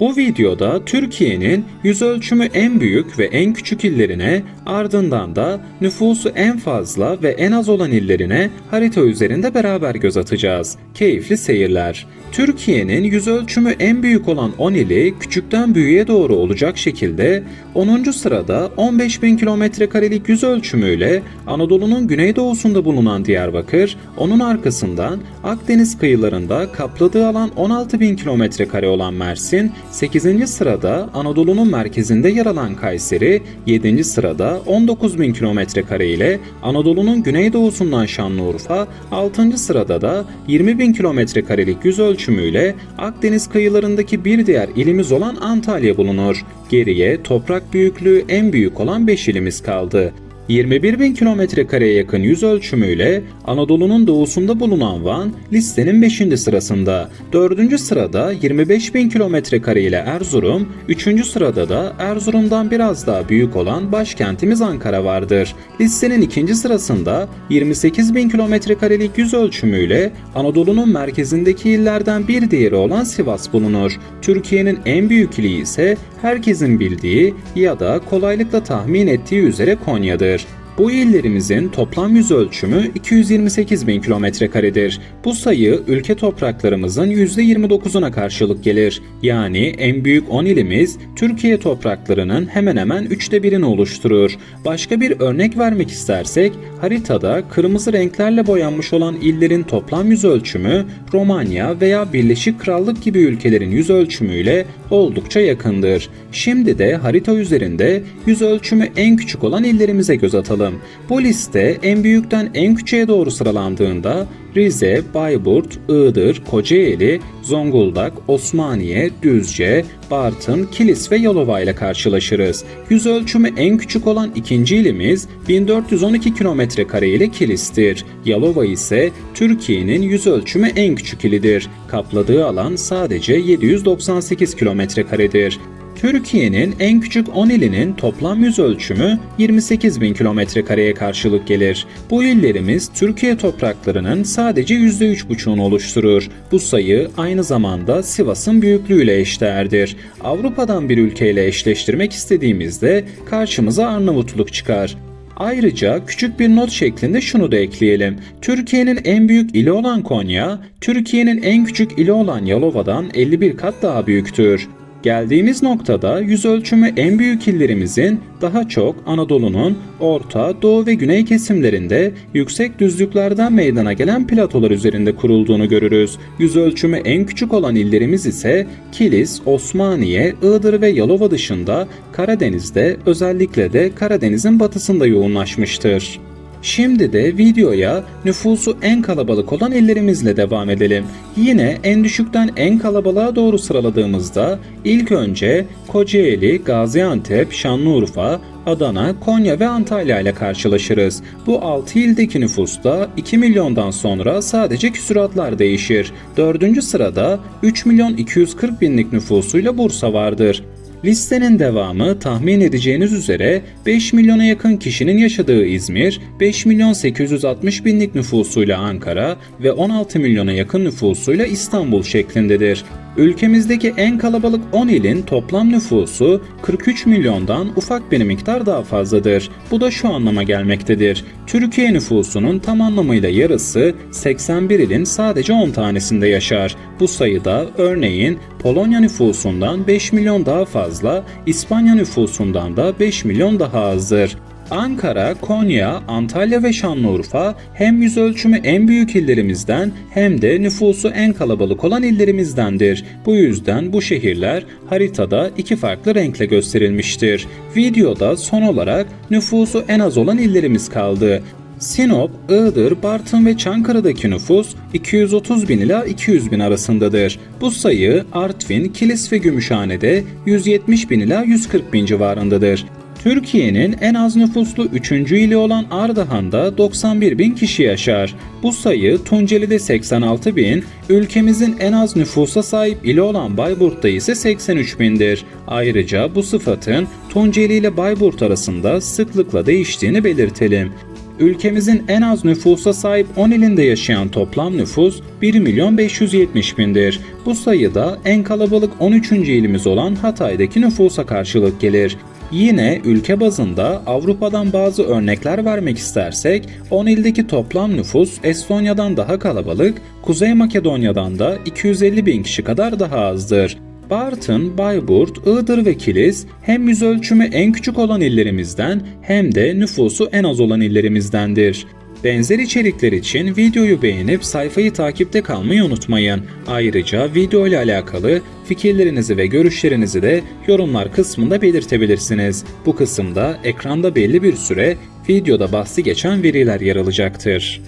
Bu videoda Türkiye'nin yüz ölçümü en büyük ve en küçük illerine ardından da nüfusu en fazla ve en az olan illerine harita üzerinde beraber göz atacağız. Keyifli seyirler. Türkiye'nin yüz ölçümü en büyük olan 10 ili küçükten büyüğe doğru olacak şekilde 10. sırada 15.000 kilometrekarelik yüz ölçümüyle Anadolu'nun güneydoğusunda bulunan Diyarbakır, onun arkasından Akdeniz kıyılarında kapladığı alan 16.000 kilometrekare olan Mersin, 8. sırada Anadolu'nun merkezinde yer alan Kayseri, 7. sırada 19.000 kilometrekare ile Anadolu'nun güneydoğusundan Şanlıurfa, 6. sırada da 20.000 kilometrekarelik yüz ölçümüyle Akdeniz kıyılarındaki bir diğer ilimiz olan Antalya bulunur. Geriye toprak büyüklüğü en büyük olan 5 ilimiz kaldı. 21 bin kilometre kareye yakın yüz ölçümüyle Anadolu'nun doğusunda bulunan Van listenin 5. sırasında. 4. sırada 25 bin kilometre kare ile Erzurum, 3. sırada da Erzurum'dan biraz daha büyük olan başkentimiz Ankara vardır. Listenin 2. sırasında 28 bin kilometre karelik yüz ölçümüyle Anadolu'nun merkezindeki illerden bir diğeri olan Sivas bulunur. Türkiye'nin en büyük ili ise herkesin bildiği ya da kolaylıkla tahmin ettiği üzere Konya'dır. Bu illerimizin toplam yüz ölçümü 228 bin kilometre karedir. Bu sayı ülke topraklarımızın %29'una karşılık gelir. Yani en büyük 10 ilimiz Türkiye topraklarının hemen hemen üçte birini oluşturur. Başka bir örnek vermek istersek haritada kırmızı renklerle boyanmış olan illerin toplam yüz ölçümü Romanya veya Birleşik Krallık gibi ülkelerin yüz ölçümüyle oldukça yakındır. Şimdi de harita üzerinde yüz ölçümü en küçük olan illerimize göz atalım. Bu liste en büyükten en küçüğe doğru sıralandığında Rize, Bayburt, Iğdır, Kocaeli, Zonguldak, Osmaniye, Düzce, Bartın, Kilis ve Yalova ile karşılaşırız. Yüz ölçümü en küçük olan ikinci ilimiz 1412 kilometre kare ile Kilis'tir. Yalova ise Türkiye'nin yüz ölçümü en küçük ilidir. Kapladığı alan sadece 798 kilometre karedir. Türkiye'nin en küçük 10 ilinin toplam yüz ölçümü 28 bin kilometre kareye karşılık gelir. Bu illerimiz Türkiye topraklarının sadece %3,5'unu oluşturur. Bu sayı aynı zamanda Sivas'ın büyüklüğüyle eşdeğerdir. Avrupa'dan bir ülkeyle eşleştirmek istediğimizde karşımıza Arnavutluk çıkar. Ayrıca küçük bir not şeklinde şunu da ekleyelim. Türkiye'nin en büyük ili olan Konya, Türkiye'nin en küçük ili olan Yalova'dan 51 kat daha büyüktür. Geldiğimiz noktada yüz ölçümü en büyük illerimizin daha çok Anadolu'nun orta, doğu ve güney kesimlerinde yüksek düzlüklerden meydana gelen platolar üzerinde kurulduğunu görürüz. Yüz ölçümü en küçük olan illerimiz ise Kilis, Osmaniye, Iğdır ve Yalova dışında Karadeniz'de özellikle de Karadeniz'in batısında yoğunlaşmıştır. Şimdi de videoya nüfusu en kalabalık olan illerimizle devam edelim. Yine en düşükten en kalabalığa doğru sıraladığımızda ilk önce Kocaeli, Gaziantep, Şanlıurfa, Adana, Konya ve Antalya ile karşılaşırız. Bu 6 ildeki nüfusta 2 milyondan sonra sadece küsuratlar değişir. 4. sırada 3 milyon 240 binlik nüfusuyla Bursa vardır. Listenin devamı tahmin edeceğiniz üzere 5 milyona yakın kişinin yaşadığı İzmir, 5 milyon 860 binlik nüfusuyla Ankara ve 16 milyona yakın nüfusuyla İstanbul şeklindedir. Ülkemizdeki en kalabalık 10 ilin toplam nüfusu 43 milyondan ufak bir miktar daha fazladır. Bu da şu anlama gelmektedir. Türkiye nüfusunun tam anlamıyla yarısı 81 ilin sadece 10 tanesinde yaşar. Bu sayıda örneğin Polonya nüfusundan 5 milyon daha fazla, İspanya nüfusundan da 5 milyon daha azdır. Ankara, Konya, Antalya ve Şanlıurfa hem yüz ölçümü en büyük illerimizden hem de nüfusu en kalabalık olan illerimizdendir. Bu yüzden bu şehirler haritada iki farklı renkle gösterilmiştir. Videoda son olarak nüfusu en az olan illerimiz kaldı. Sinop, Iğdır, Bartın ve Çankırı'daki nüfus 230 bin ila 200 bin arasındadır. Bu sayı Artvin, Kilis ve Gümüşhane'de 170 bin ila 140 bin civarındadır. Türkiye'nin en az nüfuslu 3. ili olan Ardahan'da 91 bin kişi yaşar. Bu sayı Tunceli'de 86 bin, ülkemizin en az nüfusa sahip ili olan Bayburt'ta ise 83 bindir. Ayrıca bu sıfatın Tunceli ile Bayburt arasında sıklıkla değiştiğini belirtelim. Ülkemizin en az nüfusa sahip 10 ilinde yaşayan toplam nüfus 1 milyon 570 bindir. Bu sayıda en kalabalık 13. ilimiz olan Hatay'daki nüfusa karşılık gelir. Yine ülke bazında Avrupa'dan bazı örnekler vermek istersek 10 ildeki toplam nüfus Estonya'dan daha kalabalık, Kuzey Makedonya'dan da 250 bin kişi kadar daha azdır. Bartın, Bayburt, Iğdır ve Kilis hem yüz ölçümü en küçük olan illerimizden hem de nüfusu en az olan illerimizdendir. Benzer içerikler için videoyu beğenip sayfayı takipte kalmayı unutmayın. Ayrıca video ile alakalı fikirlerinizi ve görüşlerinizi de yorumlar kısmında belirtebilirsiniz. Bu kısımda ekranda belli bir süre videoda bahsi geçen veriler yer alacaktır.